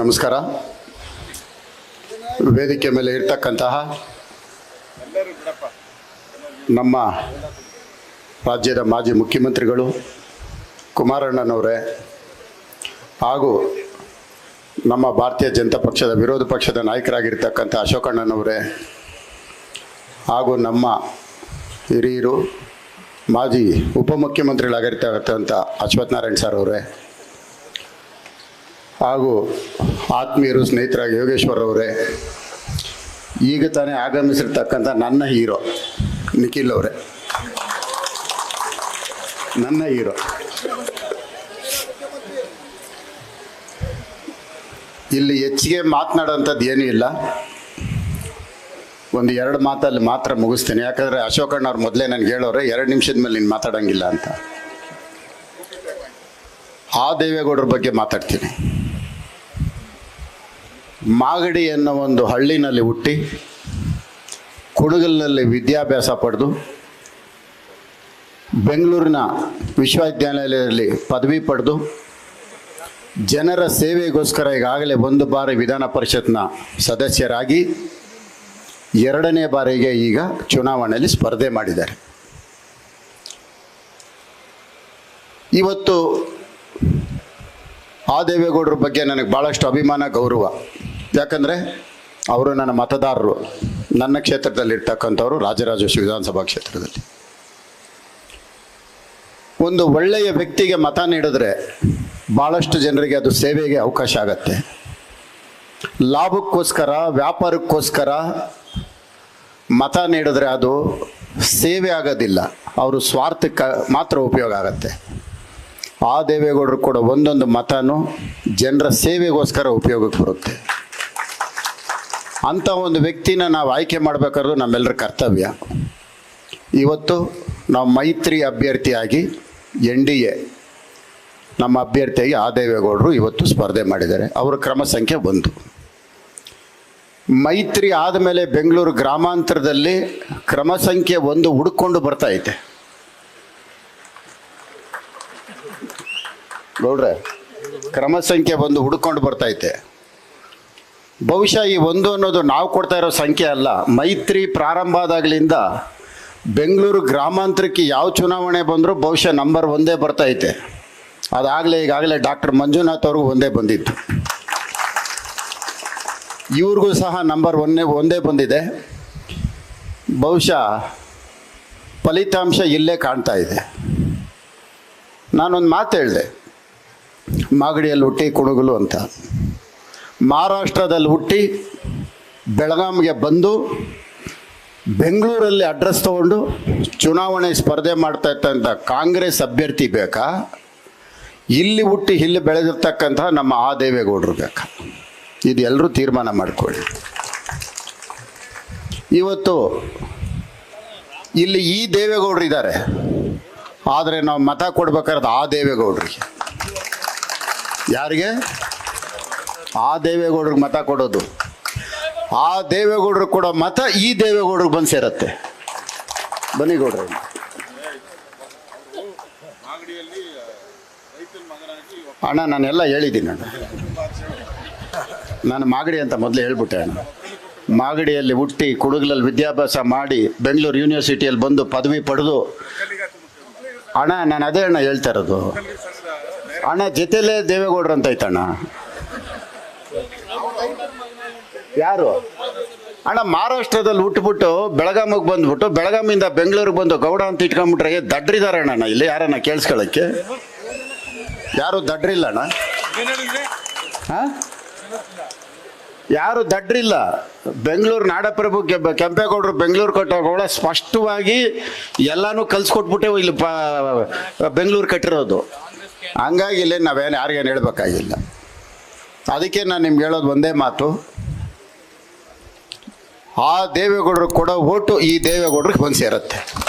ನಮಸ್ಕಾರ. ವೇದಿಕೆ ಮೇಲೆ ಇರ್ತಕ್ಕಂತಹ ನಮ್ಮ ರಾಜ್ಯದ ಮಾಜಿ ಮುಖ್ಯಮಂತ್ರಿಗಳು ಕುಮಾರಣ್ಣನವರೇ ಹಾಗೂ ನಮ್ಮ ಭಾರತೀಯ ಜನತಾ ಪಕ್ಷದ ವಿರೋಧ ಪಕ್ಷದ ನಾಯಕರಾಗಿರ್ತಕ್ಕಂಥ ಅಶೋಕಣ್ಣನವರೇ ಹಾಗೂ ನಮ್ಮ ಹಿರಿಯರು, ಮಾಜಿ ಉಪಮುಖ್ಯಮಂತ್ರಿಗಳಾಗಿರ್ತಕ್ಕಂಥ ಅಶ್ವಥ್ ನಾರಾಯಣ್ ಸರ್ ಅವರೇ. ಹಾಗೂ ಆತ್ಮೀಯರು, ಸ್ನೇಹಿತರಾಗಿ ಯೋಗೇಶ್ವರ್ ಅವರೇ, ಈಗ ತಾನೇ ಆಗಮಿಸಿರ್ತಕ್ಕಂಥ ನನ್ನ ಹೀರೋ ನಿಖಿಲ್ ಅವರೇ. ನನ್ನ ಹೀರೋ. ಇಲ್ಲಿ ಹೆಚ್ಚಿಗೆ ಮಾತನಾಡೋಂಥದ್ದು ಏನೂ ಇಲ್ಲ. ಒಂದು ಎರಡು ಮಾತಲ್ಲಿ ಮಾತ್ರ ಮುಗಿಸ್ತೀನಿ. ಯಾಕಂದರೆ ಅಶೋಕಣ್ಣ ಅವ್ರು ಮೊದಲೇ ನನಗೆ ಹೇಳೋರೆ, ಎರಡು ನಿಮಿಷದ ಮೇಲೆ ನೀನು ಮಾತಾಡೋಂಗಿಲ್ಲ ಅಂತ. ಆ ದೇವೇಗೌಡರ ಬಗ್ಗೆ ಮಾತಾಡ್ತೀನಿ. ಮಾಗಡಿ ಅನ್ನೋ ಒಂದು ಹಳ್ಳಿನಲ್ಲಿ ಹುಟ್ಟಿ, ಕೊಡಗಲ್ನಲ್ಲಿ ವಿದ್ಯಾಭ್ಯಾಸ ಪಡೆದು, ಬೆಂಗಳೂರಿನ ವಿಶ್ವವಿದ್ಯಾನಿಲಯದಲ್ಲಿ ಪದವಿ ಪಡೆದು, ಜನರ ಸೇವೆಗೋಸ್ಕರ ಈಗಾಗಲೇ ಒಂದು ಬಾರಿ ವಿಧಾನ ಪರಿಷತ್ನ ಸದಸ್ಯರಾಗಿ, ಎರಡನೇ ಬಾರಿಗೆ ಈಗ ಚುನಾವಣೆಯಲ್ಲಿ ಸ್ಪರ್ಧೆ ಮಾಡಿದ್ದಾರೆ. ಇವತ್ತು ಆ ದೇವೇಗೌಡರ ಬಗ್ಗೆ ನನಗೆ ಭಾಳಷ್ಟು ಅಭಿಮಾನ, ಗೌರವ. ಯಾಕಂದರೆ ಅವರು ನನ್ನ ಮತದಾರರು. ನನ್ನ ಕ್ಷೇತ್ರದಲ್ಲಿರ್ತಕ್ಕಂಥವ್ರು ರಾಜರಾಜೇಶ್ವರಿ ವಿಧಾನಸಭಾ ಕ್ಷೇತ್ರದಲ್ಲಿ. ಒಂದು ಒಳ್ಳೆಯ ವ್ಯಕ್ತಿಗೆ ಮತ ನೀಡಿದ್ರೆ ಭಾಳಷ್ಟು ಜನರಿಗೆ ಅದು ಸೇವೆಗೆ ಅವಕಾಶ ಆಗತ್ತೆ. ಲಾಭಕ್ಕೋಸ್ಕರ, ವ್ಯಾಪಾರಕ್ಕೋಸ್ಕರ ಮತ ನೀಡಿದ್ರೆ ಅದು ಸೇವೆ ಆಗೋದಿಲ್ಲ. ಅವರು ಸ್ವಾರ್ಥಕ್ಕೆ ಮಾತ್ರ ಉಪಯೋಗ ಆಗತ್ತೆ. ಆ ದೇವೇಗೌಡರು ಕೂಡ ಒಂದೊಂದು ಮತನೂ ಜನರ ಸೇವೆಗೋಸ್ಕರ ಉಪಯೋಗಕ್ಕೆ ಬರುತ್ತೆ. ಅಂಥ ಒಂದು ವ್ಯಕ್ತಿನ ನಾವು ಆಯ್ಕೆ ಮಾಡಬೇಕಾದ್ರೂ ನಮ್ಮೆಲ್ಲರ ಕರ್ತವ್ಯ. ಇವತ್ತು ನಾವು ಮೈತ್ರಿ ಅಭ್ಯರ್ಥಿಯಾಗಿ ಎನ್ ಡಿ ಎ ನಮ್ಮ ಅಭ್ಯರ್ಥಿಯಾಗಿ ಆ ದೇವೇಗೌಡರು ಇವತ್ತು ಸ್ಪರ್ಧೆ ಮಾಡಿದ್ದಾರೆ. ಅವರ ಕ್ರಮ ಸಂಖ್ಯೆ ಒಂದು. ಮೈತ್ರಿ ಆದಮೇಲೆ ಬೆಂಗಳೂರು ಗ್ರಾಮಾಂತರದಲ್ಲಿ ಕ್ರಮ ಸಂಖ್ಯೆ ಒಂದು ಹುಡುಕೊಂಡು ಬರ್ತಾ ಐತೆ. ನೋಡ್ರೆ, ಕ್ರಮ ಸಂಖ್ಯೆ ಬಂದು ಹುಡುಕೊಂಡು ಬರ್ತೈತೆ. ಬಹುಶಃ ಈ ಒಂದು ಅನ್ನೋದು ನಾವು ಕೊಡ್ತಾ ಇರೋ ಸಂಖ್ಯೆ ಅಲ್ಲ, ಮೈತ್ರಿ ಪ್ರಾರಂಭ ಆದಾಗಲಿಂದ ಬೆಂಗಳೂರು ಗ್ರಾಮಾಂತರಕ್ಕೆ ಯಾವ ಚುನಾವಣೆ ಬಂದರೂ ಬಹುಶಃ ನಂಬರ್ ಒಂದೇ ಬರ್ತೈತೆ. ಅದಾಗಲೇ ಈಗಾಗಲೇ ಡಾಕ್ಟರ್ ಮಂಜುನಾಥ್ ಅವ್ರಿಗೂ ಒಂದೇ ಬಂದಿತ್ತು ಇವ್ರಿಗೂ ಸಹ ನಂಬರ್ ಒಂದೇ ಒಂದೇ ಬಂದಿದೆ. ಬಹುಶಃ ಫಲಿತಾಂಶ ಇಲ್ಲೇ ಕಾಣ್ತಾ ಇದೆ. ನಾನೊಂದು ಮಾತು ಹೇಳಿದೆ. ಮಾಗಡಿಯಲ್ಲಿ ಹುಟ್ಟಿ ಕುಣುಗಲು ಅಂತ. ಮಹಾರಾಷ್ಟ್ರದಲ್ಲಿ ಹುಟ್ಟಿ ಬೆಳಗಾವಿಗೆ ಬಂದು ಬೆಂಗಳೂರಲ್ಲಿ ಅಡ್ರೆಸ್ ತಗೊಂಡು ಚುನಾವಣೆ ಸ್ಪರ್ಧೆ ಮಾಡ್ತಾ ಇರ್ತಂಥ ಕಾಂಗ್ರೆಸ್ ಅಭ್ಯರ್ಥಿ ಬೇಕಾ? ಇಲ್ಲಿ ಹುಟ್ಟಿ ಇಲ್ಲಿ ಬೆಳೆದಿರ್ತಕ್ಕಂಥ ನಮ್ಮ ಆ ದೇವೇಗೌಡರು ಬೇಕಾ? ಇದು ಎಲ್ಲರೂ ತೀರ್ಮಾನ ಮಾಡ್ಕೊಳ್ಳಿ. ಇವತ್ತು ಇಲ್ಲಿ ಈ ದೇವೇಗೌಡರು ಇದ್ದಾರೆ. ಆದರೆ ನಾವು ಮತ ಕೊಡ್ಬೇಕಾದ್ರೆ ಆ ದೇವೇಗೌಡರಿಗೆ. ಯಾರಿಗೆ? ಆ ದೇವೇಗೌಡ್ರಿಗೆ ಮತ ಕೊಡೋದು. ಆ ದೇವೇಗೌಡರು ಕೊಡೋ ಮತ ಈ ದೇವೇಗೌಡ್ರಿಗೆ ಬಂದು ಸೇರತ್ತೆ. ಬನ್ನಿ ಗೌಡ್ರಿ. ಅಣ್ಣ, ನಾನೆಲ್ಲ ಹೇಳಿದ್ದೀನಿ ಅಣ್ಣ. ನಾನು ಮಾಗಡಿ ಅಂತ ಮೊದಲು ಹೇಳ್ಬಿಟ್ಟೆ ಅಣ್ಣ. ಮಾಗಡಿಯಲ್ಲಿ ಹುಟ್ಟಿ ಕುಡುಗಲಲ್ಲಿ ವಿದ್ಯಾಭ್ಯಾಸ ಮಾಡಿ ಬೆಂಗಳೂರು ಯೂನಿವರ್ಸಿಟಿಯಲ್ಲಿ ಬಂದು ಪದವಿ ಪಡೆದು ಅಣ್ಣ, ನಾನು ಅದೇ ಅಣ್ಣ ಹೇಳ್ತಾ ಇರೋದು. ಅಣ್ಣ ಜೊತೆಲೇ ದೇವೇಗೌಡರು ಅಂತ ಐತಣ್ಣ. ಯಾರು? ಅಣ್ಣ, ಮಹಾರಾಷ್ಟ್ರದಲ್ಲಿ ಹುಟ್ಟುಬಿಟ್ಟು ಬೆಳಗಾಮಿಗೆ ಬಂದ್ಬಿಟ್ಟು ಬೆಳಗಾಮಿಂದ ಬೆಂಗಳೂರಿಗೆ ಬಂದು ಗೌಡ ಅಂತ ಇಟ್ಕೊಂಡ್ಬಿಟ್ರೆ ದಡ್ರಿದಾರೆ ಅಣ್ಣ? ಇಲ್ಲಿ ಯಾರನ್ನ ಕೇಳಿಸ್ಕೊಳ್ಳೋಕ್ಕೆ? ಯಾರು ದಡ್ರಿಲ್ಲ ಅಣ್ಣ? ಹಾ? ಯಾರು ದಡ್ರಿಲ್ಲ? ಬೆಂಗಳೂರು ನಾಡಪ್ರಭು ಕೆಂಪೇಗೌಡರು ಬೆಂಗಳೂರು ಕಟ್ಟೋಗಳ ಸ್ಪಷ್ಟವಾಗಿ ಎಲ್ಲಾನು ಕಲ್ಸ್ಕೊಟ್ಬಿಟ್ಟೆ ಇಲ್ಲಿ ಬೆಂಗಳೂರು ಕಟ್ಟಿರೋದು. ಹಂಗಾಗಿ ಇಲ್ಲಿ ನಾವೇನು ಯಾರಿಗೇನು ಹೇಳಬೇಕಾಗಿಲ್ಲ. ಅದಕ್ಕೆ ನಾನು ನಿಮ್ಗೆ ಹೇಳೋದು ಒಂದೇ ಮಾತು. ಆ ದೇವೇಗೌಡರು ಕೊಡೋ ಓಟು ಈ ದೇವೇಗೌಡರಿಗೆ ಬಂದು ಸೇರುತ್ತೆ.